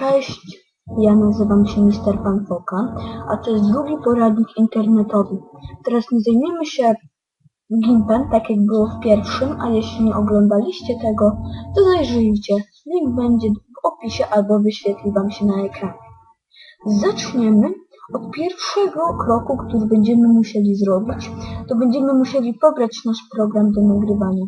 Cześć, ja nazywam się Mr. Pan Foka, a to jest drugi poradnik internetowy. Teraz nie zajmiemy się Gimpem, tak jak było w pierwszym, a jeśli nie oglądaliście tego, to zajrzyjcie. Link będzie w opisie albo wyświetli Wam się na ekranie. Zaczniemy od pierwszego kroku, który będziemy musieli zrobić. To będziemy musieli pobrać nasz program do nagrywania.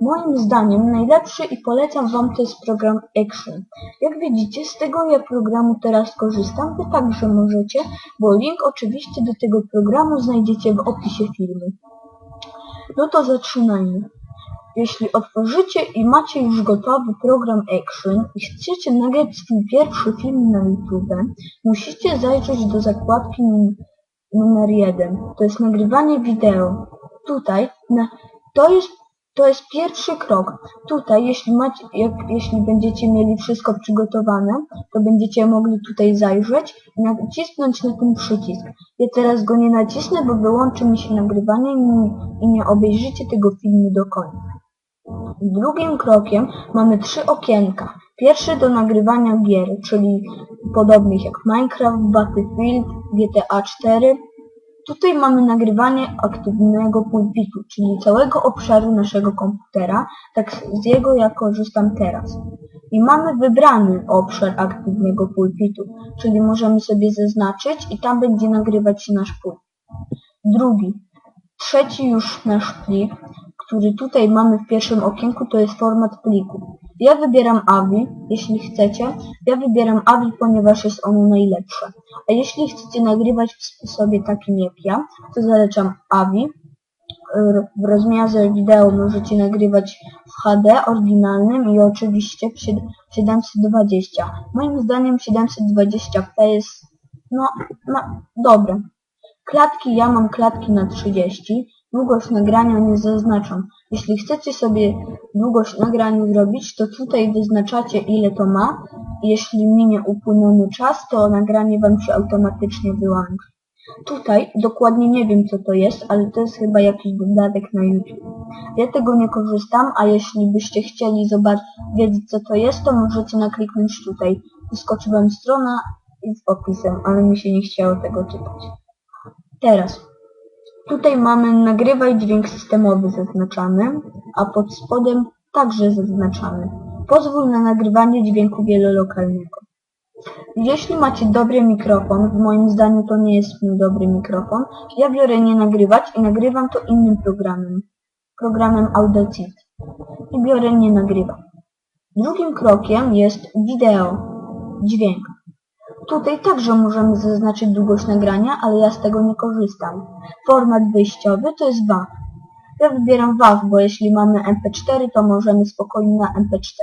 Moim zdaniem najlepszy i polecam Wam to jest program Action. Jak widzicie, z tego ja programu teraz korzystam, Wy także możecie, bo link oczywiście do tego programu znajdziecie w opisie filmu. No to zaczynajmy. Jeśli otworzycie i macie już gotowy program Action i chcecie nagrać swój pierwszy film na YouTube, musicie zajrzeć do zakładki num- numer 1. To jest nagrywanie wideo. Tutaj na, to jest to jest pierwszy krok. Tutaj, jeśli, macie, jak, jeśli będziecie mieli wszystko przygotowane, to będziecie mogli tutaj zajrzeć i nacisnąć na ten przycisk. Ja teraz go nie nacisnę, bo wyłączy mi się nagrywanie i, i nie obejrzycie tego filmu do końca. Drugim krokiem mamy trzy okienka. Pierwszy do nagrywania gier, czyli podobnych jak Minecraft, Battlefield, GTA 4. Tutaj mamy nagrywanie aktywnego pulpitu, czyli całego obszaru naszego komputera, tak z jego ja korzystam teraz. I mamy wybrany obszar aktywnego pulpitu, czyli możemy sobie zaznaczyć i tam będzie nagrywać się nasz pulpit. Drugi, trzeci już nasz plik, który tutaj mamy w pierwszym okienku, to jest format pliku. Ja wybieram AVI, jeśli chcecie. Ja wybieram AVI, ponieważ jest ono najlepsze. A jeśli chcecie nagrywać w sposobie takim jak ja, to zalecam AVI. R- W rozmiarze wideo możecie nagrywać w HD oryginalnym i oczywiście w sied- 720. Moim zdaniem 720p jest no, no dobre. Klatki, ja mam klatki na 30. Długość nagrania nie zaznaczam. Jeśli chcecie sobie długość nagrania zrobić, to tutaj wyznaczacie ile to ma. Jeśli minie upłynony czas, to nagranie Wam się automatycznie wyłączy. Tutaj dokładnie nie wiem co to jest, ale to jest chyba jakiś dodatek na YouTube. Ja tego nie korzystam, a jeśli byście chcieli zobaczyć, wiedzieć co to jest, to możecie nakliknąć tutaj. Wyskoczy Wam strona i z opisem, ale mi się nie chciało tego czytać. Teraz, tutaj mamy nagrywaj dźwięk systemowy zaznaczany, a pod spodem także zaznaczany. Pozwól na nagrywanie dźwięku wielolokalnego. Jeśli macie dobry mikrofon, w moim zdaniu to nie jest dobry mikrofon, ja biorę nie nagrywać i nagrywam to innym programem. Programem Audacity. I biorę nie nagrywać. Drugim krokiem jest wideo, dźwięk. Tutaj także możemy zaznaczyć długość nagrania, ale ja z tego nie korzystam. Format wyjściowy to jest WAV. Ja wybieram WAV, bo jeśli mamy MP4, to możemy spokojnie na MP4.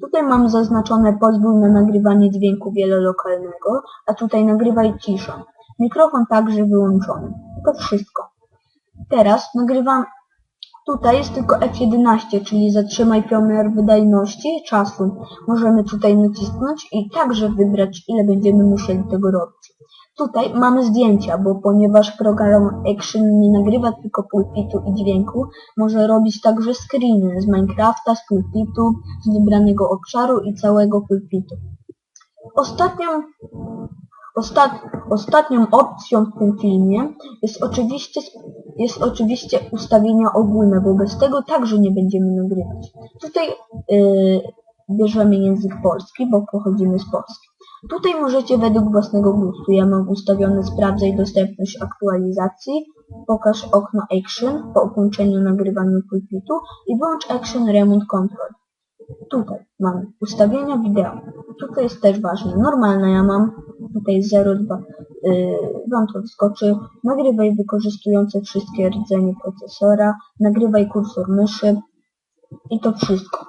Tutaj mam zaznaczone pozwól na nagrywanie dźwięku wielolokalnego, a tutaj nagrywaj cisza. Mikrofon także wyłączony. To wszystko. Teraz nagrywam... Tutaj jest tylko F11, czyli zatrzymaj pomiar wydajności czasu. Możemy tutaj nacisnąć i także wybrać, ile będziemy musieli tego robić. Tutaj mamy zdjęcia, bo ponieważ program Action nie nagrywa tylko pulpitu i dźwięku, może robić także screeny z Minecrafta, z pulpitu, z wybranego obszaru i całego pulpitu. Ostatnią, ostat, ostatnią opcją w tym filmie jest oczywiście, jest oczywiście ustawienia ogólne, bo bez tego także nie będziemy nagrywać. Tutaj yy, bierzemy język polski, bo pochodzimy z Polski. Tutaj możecie według własnego gustu. Ja mam ustawione sprawdzaj dostępność aktualizacji, pokaż okno Action po ukończeniu nagrywania pulpitu i włącz Action Remote Control. Tutaj mamy ustawienia wideo. Tutaj jest też ważne. Normalne ja mam. Tutaj 0,2. Yy, wam to wyskoczy. Nagrywaj wykorzystujące wszystkie rdzenie procesora. Nagrywaj kursor myszy. I to wszystko.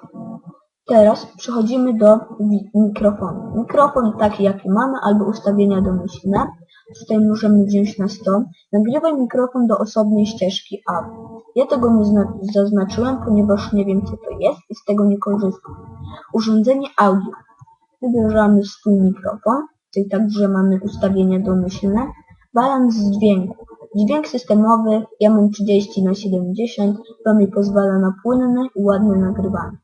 Teraz przechodzimy do mikrofonu. Mikrofon taki jaki mamy albo ustawienia domyślne. Tutaj możemy wziąć na 100. Nagrywaj mikrofon do osobnej ścieżki A. Ja tego nie zna- zaznaczyłem, ponieważ nie wiem co to jest i z tego nie korzystam. Urządzenie audio. Wybierzemy swój mikrofon. Tutaj także mamy ustawienia domyślne. Balans dźwięku. Dźwięk systemowy, ja mam 30 na 70, to mi pozwala na płynne i ładne nagrywanie.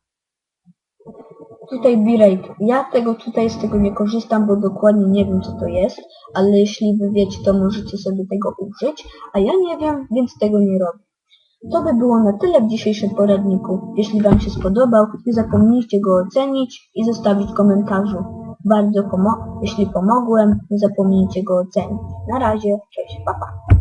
Tutaj B-Rate. Ja tego tutaj z tego nie korzystam, bo dokładnie nie wiem co to jest, ale jeśli wy wiecie, to możecie sobie tego użyć, a ja nie wiem, więc tego nie robię. To by było na tyle w dzisiejszym poradniku. Jeśli Wam się spodobał, nie zapomnijcie go ocenić i zostawić komentarzu. Bardzo jeśli pomogłem, nie zapomnijcie go ocenić. Na razie, cześć, pa pa.